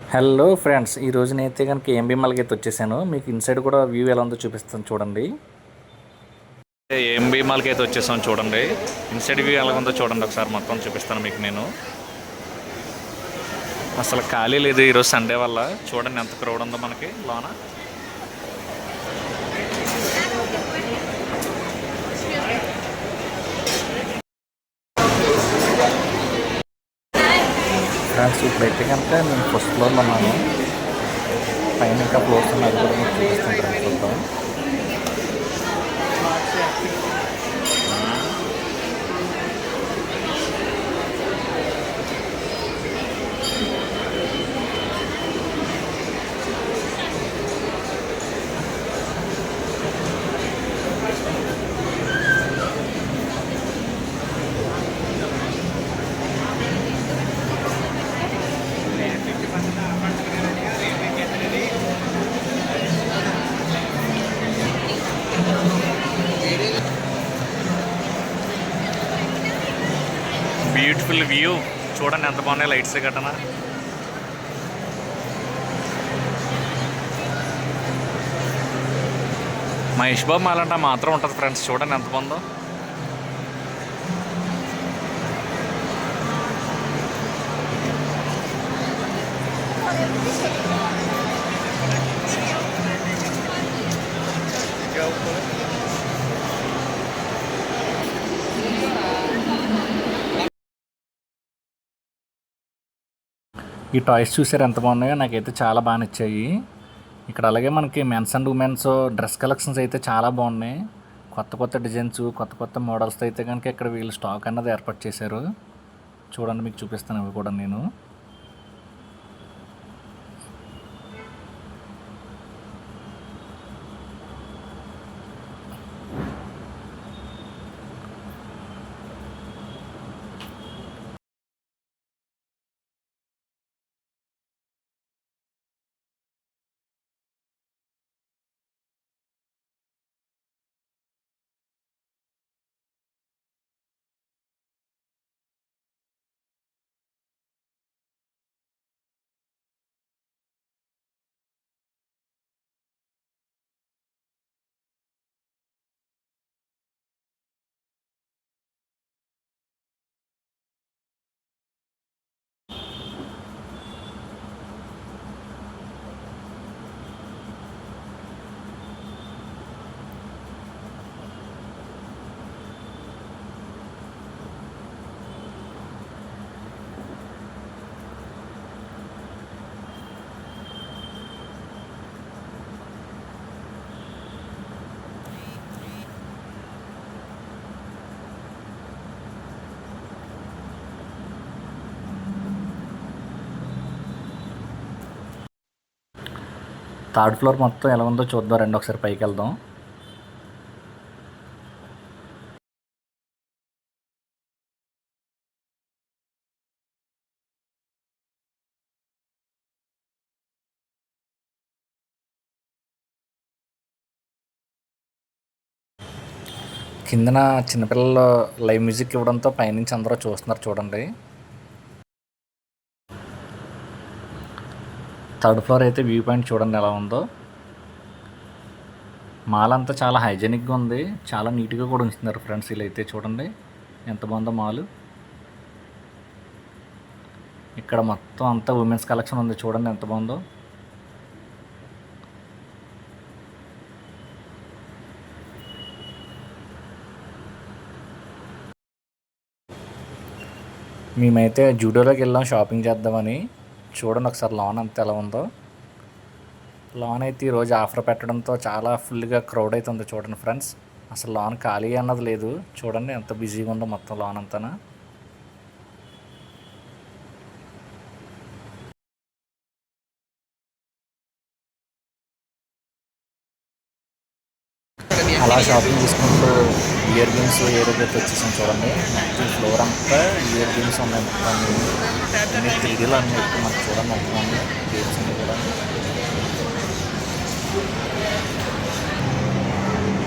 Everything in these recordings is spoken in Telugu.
హలో ఫ్రెండ్స్ ఈ రోజు నేనైతే కనుక ఏంబీ మల్కి అయితే వచ్చేసాను మీకు ఇన్సైడ్ కూడా వ్యూ ఎలా ఉందో చూపిస్తాను చూడండి. ఎంబీ మాల్కి అయితే వచ్చేసాను చూడండి. ఇన్సైడ్ వ్యూ ఎలా ఉందో చూడండి ఒకసారి మొత్తం చూపిస్తాను మీకు నేను. అసలు ఖాళీ లేదు ఈరోజు సండే వల్ల. చూడండి ఎంత క్రౌడ్ ఉందో మనకి లోన. ఫ్రెండ్స్ ఇప్పుడైతే కనుక నేను ఫస్ట్ ఫ్లోర్లో ఉన్నాను. పైన ఇంకా ఫ్లోర్స్ ఉన్నాయి. కూడా మీకు చూపిస్తాను ఫ్రెండ్స్ చూద్దాం. Beautiful view. చూడండి ఎంత బాగున్నాయి లైట్స్ గట్టన. మహేష్ బాబు మాలంట మాత్రం ఉంటుంది ఫ్రెండ్స్ చూడండి ఎంత బాగుందో. ఈ టాయ్స్ చూసారు ఎంత బాగున్నాయో? నాకైతే చాలా బాగా నచ్చాయి. ఇక్కడ అలాగే మనకి men's and women's dress collections అయితే చాలా బాగున్నాయి. కొత్త కొత్త డిజైన్స్ కొత్త కొత్త మోడల్స్ అయితే కనుక ఇక్కడ వీళ్ళు స్టాక్ అన్నది ఏర్పాటు చేశారు. చూడండి మీకు చూపిస్తాను ఇవి కూడా నేను. థర్డ్ ఫ్లోర్ మొత్తం ఎలా ఉందో చూద్దాం రండి ఒకసారి పైకి వెళ్దాం. కిందన చిన్నపిల్లలు లైవ్ మ్యూజిక్ ఇవ్వడంతో పైనుంచి అందరూ చూస్తున్నారు చూడండి. థర్డ్ ఫ్లోర్ అయితే వ్యూ పాయింట్ చూడండి ఎలా ఉందో. మాల్ అంతా చాలా హైజెనిక్గా ఉంది. చాలా నీట్గా కూడా ఉంచుతున్నారు ఫ్రెండ్స్ వీళ్ళు అయితే చూడండి. ఎంత బాగుందో మాల్. ఇక్కడ మొత్తం అంతా ఉమెన్స్ కలెక్షన్ ఉంది చూడండి ఎంత బాగుందో. మేమైతే జూడోలోకి వెళ్ళాం షాపింగ్ చేద్దామని. చూడండి ఒకసారి లోన్ అంత ఎలా ఉందో. లోన్ అయితే ఈరోజు ఆఫర్ పెట్టడంతో చాలా ఫుల్గా క్రౌడ్ అయితే ఉంది చూడండి ఫ్రెండ్స్ అసలు లోన్ ఖాళీ అన్నది లేదు. చూడండి ఎంత బిజీగా ఉందో మొత్తం లోన్ అంతా అలా షాపింగ్ చేసుకుంటూ ఇయర్ గేమ్స్ ఏదైతే వచ్చేసాం చూడండి. మొత్తం ఫ్లోర్ అంతా ఇయర్ గేమ్స్ ఉన్నాయి మొత్తం అన్ని త్రీడీలో అన్ని మనకు చూడండి మొత్తం అన్ని గేమ్స్ అన్ని కూడా.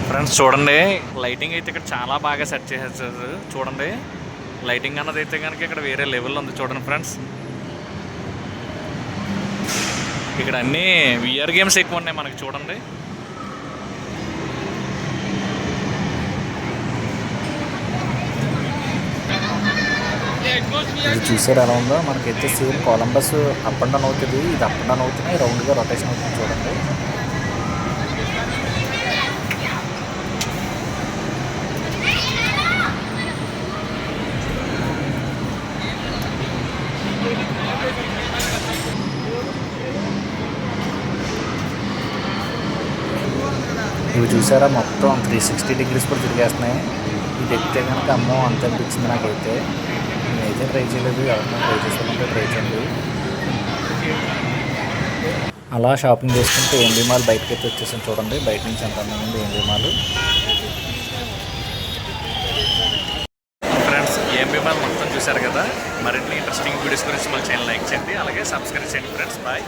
ఫ్రెండ్స్ చూడండి. లైటింగ్ అయితే ఇక్కడ చాలా బాగా సెట్ చేసేసారు. చూడండి. లైటింగ్ అన్నది అయితే కనుక ఇక్కడ వేరే లెవెల్లో ఉంది. చూడండి ఫ్రెండ్స్. ఇక్కడ అన్నీ విఆర్ గేమ్స్ ఎక్కువ ఉన్నాయి మనకి. చూడండి. ఇది చూసారు ఎలా ఉందో మనకైతే same Columbus up and down అవుతుంది ఇది అప్ అండ్ డౌన్ అవుతున్నాయి రౌండ్గా రొటేషన్ అవుతుంది చూడండి. ఇవి చూసారా మొత్తం త్రీ సిక్స్టీ డిగ్రీస్ కూడా తిరిగేస్తున్నాయి. ఇది ఎక్కితే కనుక అమ్మో అంత అనిపించింది నాకైతే. నేనైతే ట్రై చేయలేదు ఎవరైనా ట్రై చేసుకోవాలంటే ట్రై చేయండి. అలా షాపింగ్ చేసుకుంటే ఏండి మాల్ బయటకి అయితే వచ్చేసాను చూడండి. బయట నుంచి ఎంత అందంగా ఉంది ఏండి మాల్ ఫ్రెండ్స్ ఏంబీ మాల్ మొత్తం చూశారు కదా? మరిన్ని ఇంట్రెస్టింగ్ వీడియోస్ గురించి మన ఛానల్ లైక్ చేయండి. అలాగే సబ్స్క్రైబ్ చేయండి ఫ్రెండ్స్. బాయ్